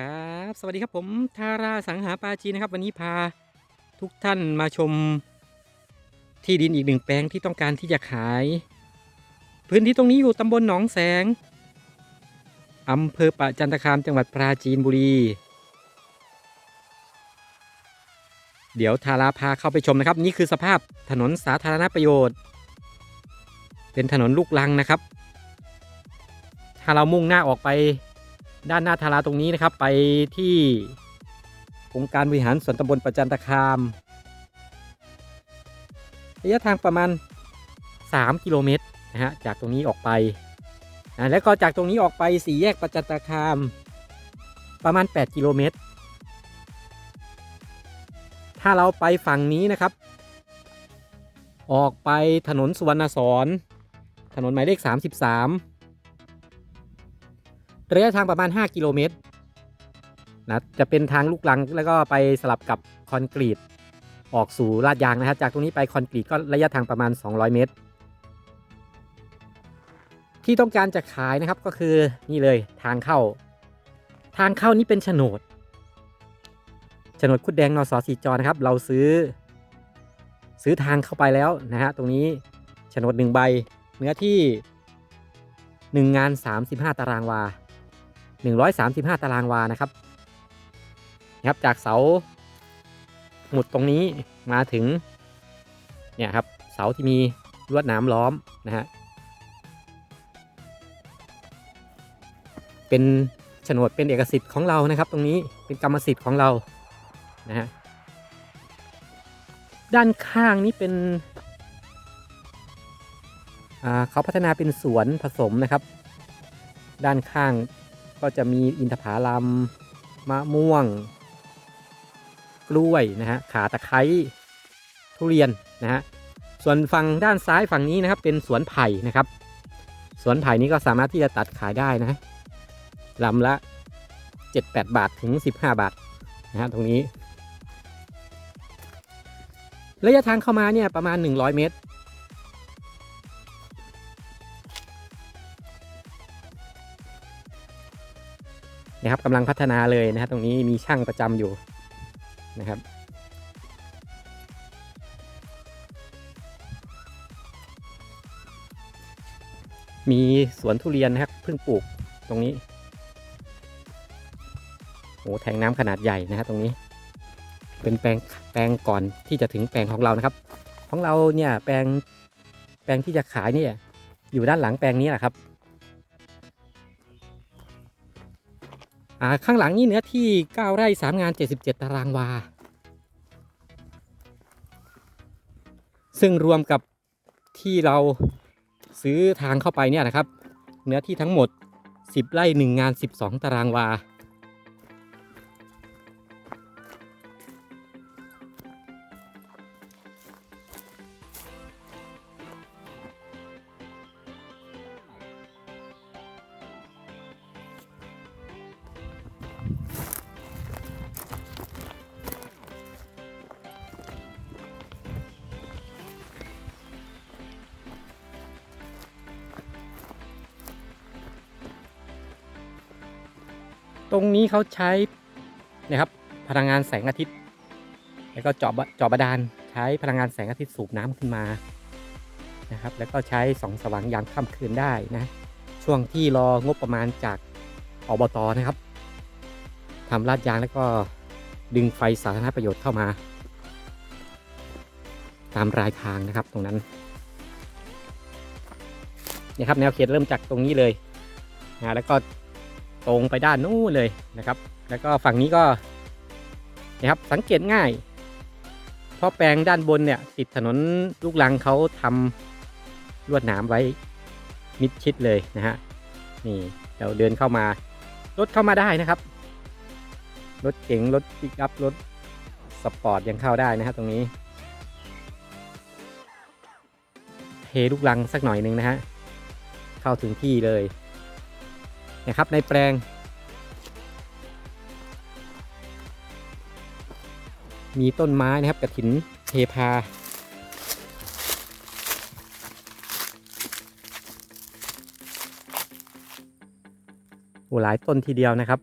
ครับสวัสดีครับผมทาราสังหาปาจีนะครับ วันนี้พาทุกท่านมาชมที่ดินอีกหนึ่งแปลงที่ต้องการที่จะขาย พื้นที่ตรงนี้อยู่ตำบลหนองแสงอำเภอปะจันตคามจังหวัดปราจีนบุรี เดี๋ยวทาราพาเข้าไปชมนะครับ นี่คือสภาพถนนสาธารณประโยชน์ เป็นถนนลูกลังนะครับ ถ้าเรามุ่งหน้าออกไป ด้านหน้าทาราตรงนี้นะครับ ไปที่องค์การบริหารส่วนตำบลประจันตคาม ระยะทางประมาณ 3 กิโลเมตรนะฮะจากตรงนี้ออกไปอ่าแล้วก็จากตรงนี้ออกไปสี่แยกประจันตคาม ประมาณ 8 กิโลเมตร ถ้าเราไปฝั่งนี้นะครับ ออกไปถนนสุวรรณสอนถนนหมายเลข 33 ระยะทางประมาณ 5 กิโลเมตรนะจะเป็นทางลูกลังแล้วก็ไปสลับกับคอนกรีตออกสู่ลาดยางนะครับ จากตรงนี้ไปคอนกรีตก็ระยะทางประมาณ 200 เมตร ที่ต้องการจะขายนะครับก็คือนี่เลยทางเข้า ทางเข้านี้เป็นโฉนดโฉนดคุดแดงนสสีจอนะครับ เราซื้อ ซื้อทางเข้าไปแล้วนะฮะตรงนี้โฉนดหนึ่งใบ เนื้อที่1งาน 35 ตารางวา 135 ตารางวานะครับนะครับ จากเสาหมุดตรงนี้มาถึงเนี่ยครับเสาที่มีลวดหนามล้อมนะฮะเป็นโฉนดเป็นเอกสิทธิ์ของเรานะครับ ตรงนี้เป็นกรรมสิทธิ์ของเรานะฮะด้านข้างนี้เป็นอ่าเขาพัฒนาเป็นสวนผสมนะครับ ด้านข้าง ก็จะมีอินทผลัมมะม่วง กล้วยนะฮะขาตะไคร้ทุเรียนนะฮะส่วนฝั่งด้านซ้ายฝั่งนี้นะครับเป็นสวนไผ่นะครับ สวนไผ่นี้ก็สามารถที่จะตัดขายได้นะลำละ 7-8 บาทถึง 15 บาทนะฮะตรงนี้ ระยะทางเข้ามาเนี่ยประมาณ 100 เมตร นะครับกำลังพัฒนาเลยนะฮะตรงนี้มีช่างประจำอยู่นะครับ มีสวนทุเรียนนะครับเพิ่งปลูกตรงนี้โอ้แทงน้ำขนาดใหญ่นะครับตรงนี้ เป็นแปลงแปลงก่อนที่จะถึงแปลงของเรานะครับ ของเราเนี่ยแปลงแปลงที่จะขายเนี่ยอยู่ด้านหลังแปลงนี้แหละครับ อ่าข้างหลังนี่เนื้อที่ 9 ไร่ 3 งาน 77 ตารางวา ซึ่งรวมกับที่เราซื้อทางเข้าไปเนี่ยนะครับ เนื้อที่ทั้งหมด 10 ไร่ 1 งาน 12 ตารางวา เขาใช้นะครับพลังงานแสงอาทิตย์ แล้วก็เจาะเจาะบาดาลใช้พลังงานแสงอาทิตย์สูบน้ำขึ้นมานะครับ แล้วก็ใช้ส่องสว่างยามค่ำคืนได้นะช่วงที่รองบประมาณจากอบตนะครับทำลาดยางแล้วก็ดึงไฟสาธารณประโยชน์เข้ามา ตามรายทางนะครับตรงนั้นนี่ครับแนวเขตเริ่มจากตรงนี้เลยนะแล้วก็ ตรงไปด้านนู้นเลยนะครับ แล้วก็ฝั่งนี้ก็นะครับสังเกตง่ายเพราะแปลงด้านบนเนี่ยติดถนนลูกลังเขาทำลวดหนามไว้มิดชิดเลยนะฮะนี่เราเดินเข้ามารถเข้ามาได้นะครับ รถเก๋งรถปิกอัพรถสปอร์ตยังเข้าได้นะฮะตรงนี้เทลูกลังสักหน่อยหนึงนะฮะเข้าถึงที่เลย นะครับในแปลง มีต้นไม้นะครับกระถินเทพาโอ้หลายต้นทีเดียวนะครับ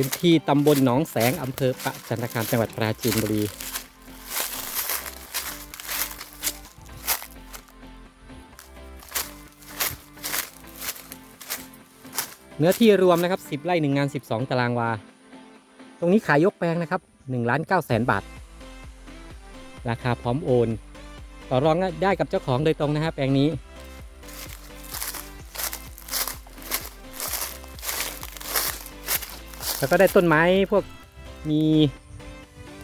พื้นที่ตำบลหนองแสงอำเภอปะจันทคามจังหวัดปราจีนบุรีเนื้อที่รวมนะครับ 10 ไร่1งาน 12 ตารางวา ตรงนี้ขายยกแปลงนะครับ1ล้าน9แสนบาท ราคาพร้อมโอน ต่อรองได้กับเจ้าของโดยตรงนะฮะแปลงนี้ แล้วก็ได้ต้นไม้พวกมี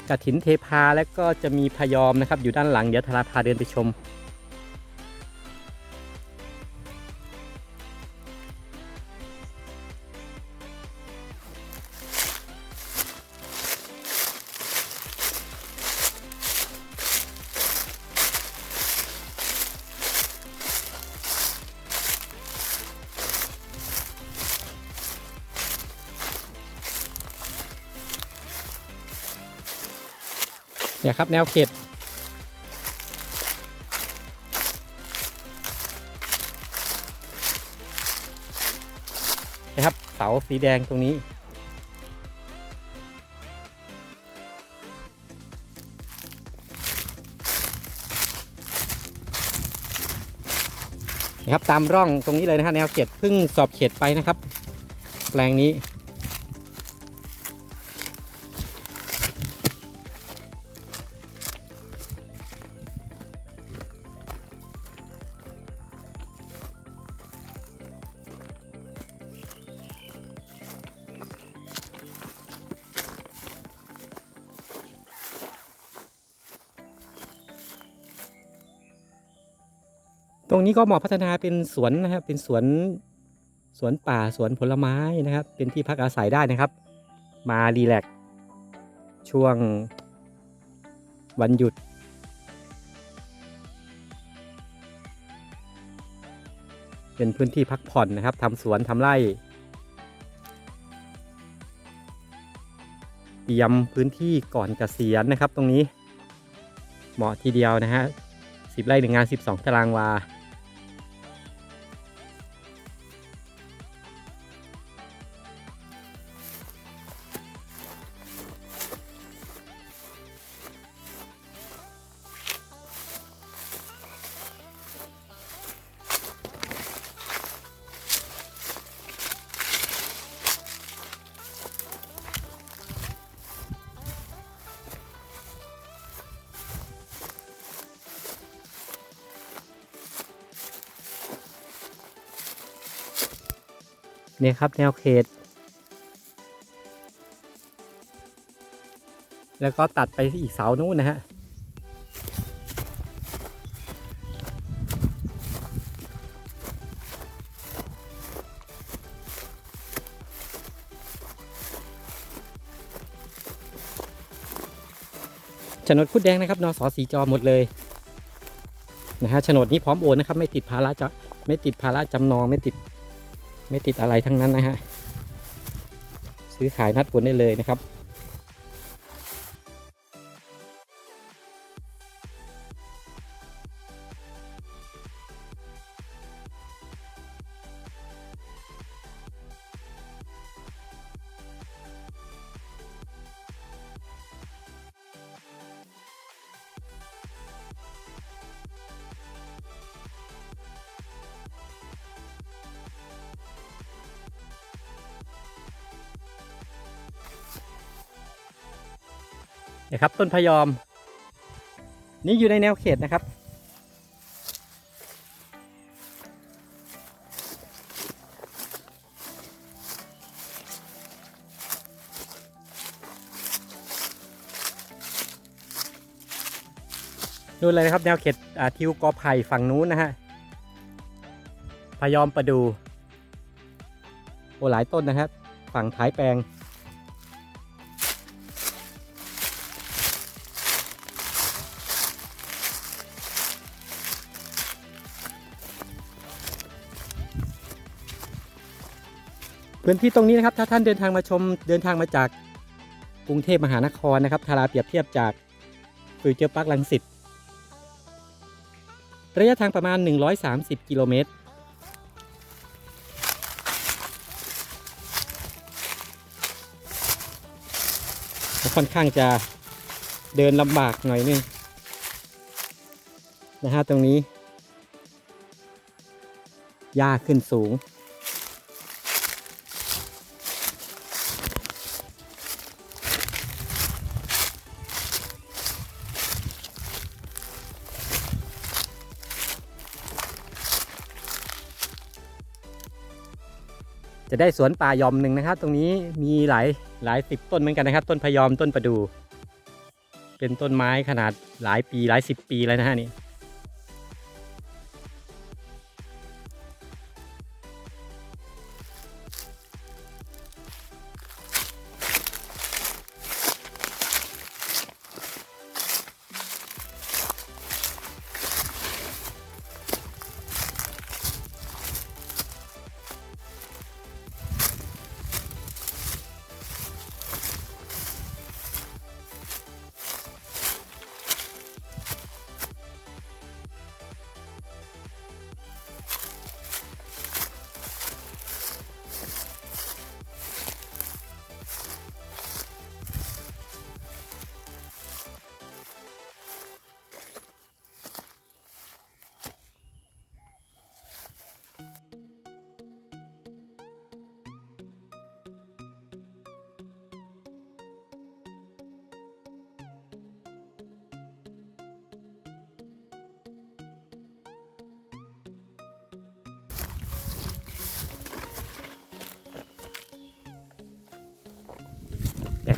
กระถินเทพาและก็จะมีพยอมนะครับ อยู่ด้านหลังเดี๋ยวธาราพาเดินไปชม เนี่ยครับแนวเขตนะครับเสาสีแดงตรงนี้ นะครับตามร่องตรงนี้เลยนะฮะแนวเขตเพิ่งสอบเขตไปนะครับ แปลงนี้ งนี้ก็เหมาะพัฒนาเป็นสวนนะครับ เป็นสวนสวนป่าสวนผลไม้นะครับ เป็นที่พักอาศัยได้นะครับ มารีแลกช่วงวันหยุด เป็นพื้นที่พักผ่อนนะครับทำสวนทำไร่เตรียมพื้นที่ก่อนเกษียณนะครับ ตรงนี้เหมาะทีเดียวนะฮะสิบไร่หนึ่งงานสิบสองตารางวา เนี่ยครับแนวเขต แล้วก็ตัดไปอีกเสานู้นนะฮะโฉนดคุดแดงนะครับนสสีจอหมดเลยนะฮะโฉนดนี้พร้อมโอนนะครับ ไม่ติดภาระจะไม่ติดภาระจำนองไม่ติด ไม่ติดอะไรทั้งนั้นนะฮะ ซื้อขายนัดผลได้เลยนะครับ นะครับ ต้นพยอม นี่อยู่ในแนวเขตนะครับ นู่นเลยนะครับ แนวเขตทิวกอไผ่ฝั่งนู้นนะฮะพยอมประดูโอ้หลายต้นนะครับ ฝั่งท้ายแปลง พื้นที่ตรงนี้นะครับ ถ้าท่านเดินทางมาชมเดินทางมาจากกรุงเทพมหานครนะครับทาราเปรียบเทียบจากฟิวเจอร์พาร์คลังสิตระยะทางประมาณ 130 กิโลเมตร ค่อนข้างจะเดินลำบากหน่อยนึงนะฮะตรงนี้หญ้าขึ้นสูง จะได้สวนป่ายอมหนึ่งนะครับ ตรงนี้มีหลายหลายสิบต้นเหมือนกันนะครับ ต้นพยอมต้นประดูเป็นต้นไม้ขนาดหลายปีหลายสิบปีแล้วนะฮะนี่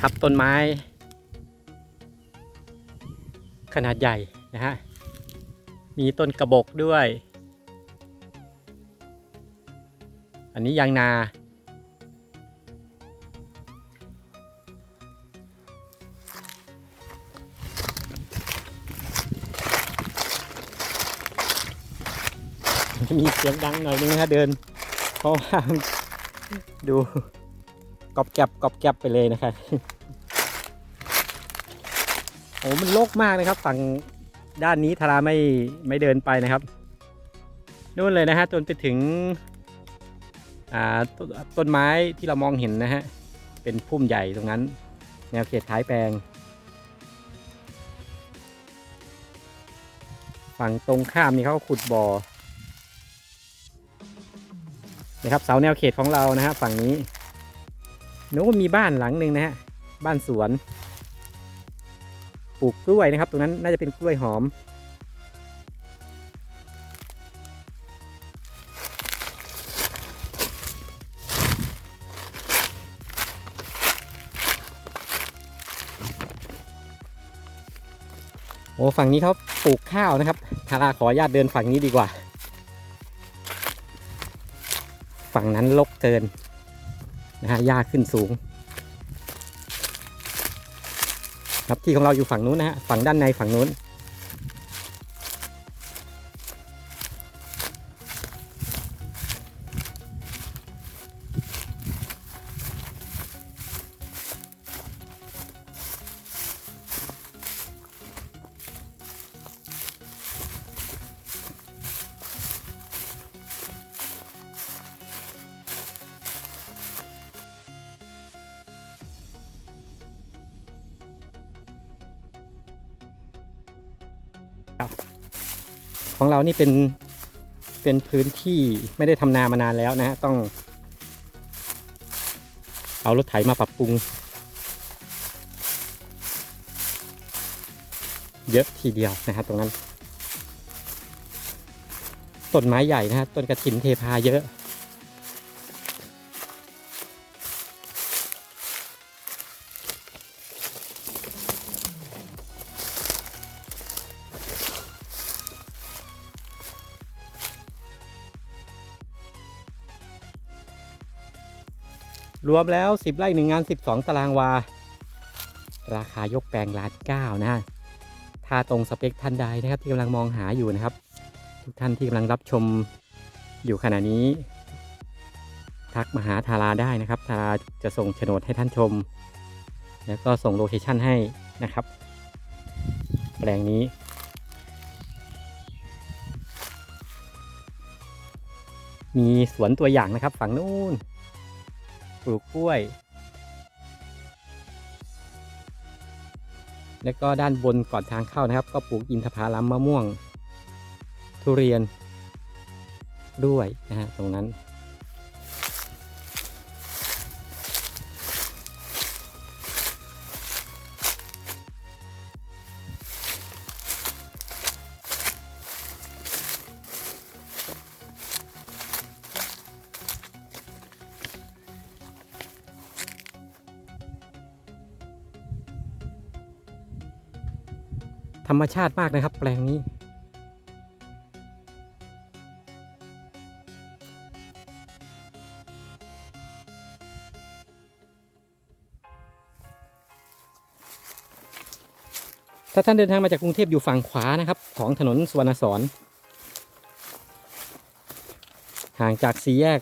นะครับ ต้นไม้ ขนาดใหญ่นะฮะ มีต้นกระบอกด้วย อันนี้ยางนา มีเสียงดังหน่อยนึงนะฮะเดิน เพราะว่าดูกรอบแกบกรอบแกบไปเลยนะครับ อ้มันโลกมากนะครับ ฝั่งด้านนี้ทาราไม่ไม่เดินไปนะครับนู่นเลยนะฮะจนไปถึงอ่าตต้นไม้ที่เรามองเห็นนะฮะเป็นพุ่มใหญ่ตรงนั้น แนวเขตท้ายแปลง ฝั่งตรงข้ามนี่เขาขุดบ่อนะครับเสาแนวเขตของเรานะฮะฝั่งนี้นู้นมีบ้านหลังหนึ่งนะฮะบ้านสวน ปลูกกล้วยนะครับ ตรงนั้นน่าจะเป็นกล้วยหอม โอ้ฝั่งนี้เขาปลูกข้าวนะครับทาราขออนุญาตเดินฝั่งนี้ดีกว่า ฝั่งนั้นลกเกินนะฮะหญ้าขึ้นสูง ครับที่ของเราอยู่ฝั่งนู้นนะฮะฝั่งด้านในฝั่งนู้น ของเรานี่เป็นเป็นพื้นที่ไม่ได้ทำนามานานแล้วนะฮะต้อง เอารถไถมาปรับปรุง เยอะทีเดียวนะครับตรงนั้น ต้นไม้ใหญ่นะฮะต้นกระถินเทพาเยอะ รวมแล้ว 10 ไร่หนึ่งงาน 12 ตารางวา ราคายกแปลงล้านเก้านะถ้าตรงสเปคท่านใดนะครับที่กำลังมองหาอยู่นะครับ ทุกท่านที่กำลังรับชมอยู่ขณะนี้ ทักมาหาทาราได้นะครับทาราจะส่งโฉนดให้ท่านชม แล้วก็ส่งโลเคชั่นให้นะครับ แปลงนี้มีสวนตัวอย่างนะครับฝั่งนู้น ปลูกกล้วย แล้วก็ด้านบนก่อนทางเข้านะครับ ก็ปลูกอินทผลัมมะม่วง ทุเรียนด้วยนะฮะตรงนั้น ธรรมชาติมากนะครับ แปลงนี้ ถ้าท่านเดินทางมาจากกรุงเทพอยู่ฝั่งขวานะครับ ของถนนสวนสอนห่างจากสี่แยก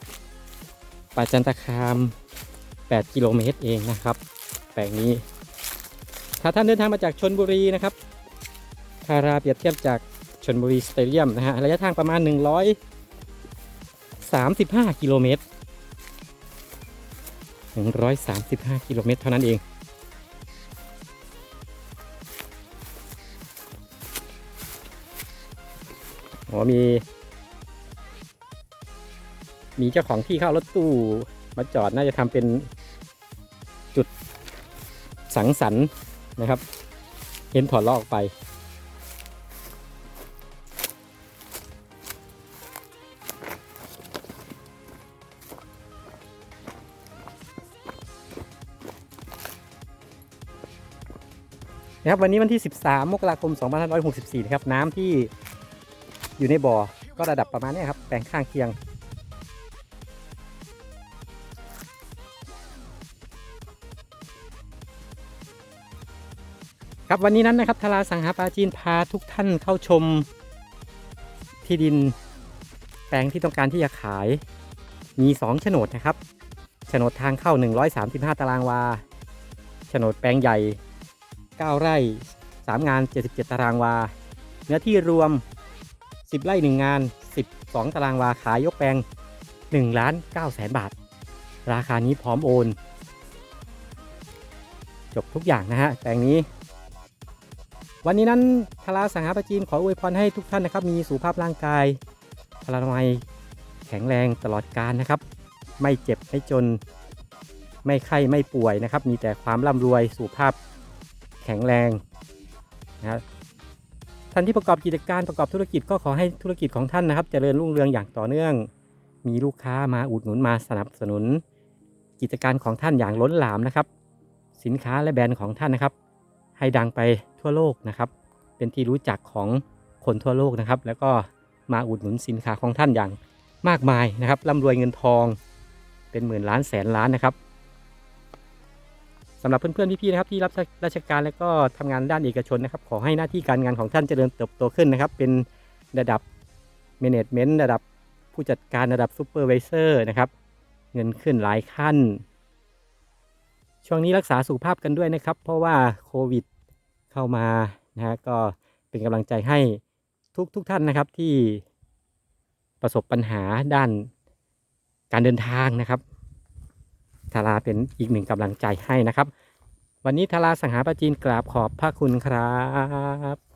ปาจันตคาม 8 กิโลเมตรเองนะครับ แปลงนี้ ถ้าท่านเดินทางมาจากชนบุรีนะครับ ทาราเปรียบเทียบจากชนบุรีสเตเดียมนะฮะระยะทางประมาณ 135 กิโลเมตร 135 กิโลเมตร เท่านั้นเอง อ๋อมี มีเจ้าของที่เข้ารถตู้มาจอดน่าจะทำเป็นจุดสังสรรค์นะครับ เห็นถอดล้อออกไป นะครับวันนี้วันที่ 13 มกราคม 2564 นะครับน้ำที่อยู่ในบ่อก็ระดับประมาณนี้ครับแปลงข้างเคียง ครับวันนี้นั้นนะครับทาราสังหาปาจีนพาทุกท่านเข้าชมที่ดินแปลงที่ต้องการที่จะขายมี2โฉนดนะครับโฉนดทางเข้า 135 ตารางวาโฉนดแปลงใหญ่ 9 ไร่ 3 งาน 77 ตารางวา เนื้อที่รวม 10 ไร่ 1 งาน 12 ตารางวาขายยกแปลง1ล้าน9แสนบาท ราคานี้พร้อมโอน จบทุกอย่างนะฮะ แปลงนี้ วันนี้นั้นทาราสังหาปจีนขออวยพรให้ทุกท่านนะครับ มีสุขภาพร่างกายพลามัยแข็งแรงตลอดการนะครับ ไม่เจ็บไม่จน ไม่ไข้ไม่ป่วยนะครับ มีแต่ความร่ำรวยสุขภาพ แข็งแรงนะครับท่านที่ประกอบกิจการประกอบธุรกิจก็ขอให้ธุรกิจของท่านนะครับเจริญรุ่งเรืองอย่างต่อเนื่อง มีลูกค้ามาอุดหนุนมาสนับสนุน กิจการของท่านอย่างล้นหลามนะครับ สินค้าและแบรนด์ของท่านนะครับ ให้ดังไปทั่วโลกนะครับ เป็นที่รู้จักของคนทั่วโลกนะครับ แล้วก็มาอุดหนุนสินค้าของท่านอย่างมากมายนะครับร่ำรวยเงินทอง เป็นหมื่นล้านแสนล้านนะครับ สำหรับเพื่อนๆพี่ๆนะครับที่รับราชการและก็ทำงานด้านเอกชนนะครับ ขอให้หน้าที่การงานของท่านเจริญเติบโตขึ้นนะครับ เป็นระดับ Management ระดับผู้จัดการระดับซูเปอร์วิเซอร์นะครับ เงินขึ้นหลายขั้น ช่วงนี้รักษาสุขภาพกันด้วยนะครับ เพราะว่าโควิดเข้ามานะฮะก็เป็นกำลังใจให้ทุกทุกท่านนะครับที่ประสบปัญหาด้านการเดินทางนะครับ ทาราเป็นอีกหนึ่งกำลังใจให้นะครับ วันนี้ทาราสังหาปาจีนกราบขอบพระคุณครับ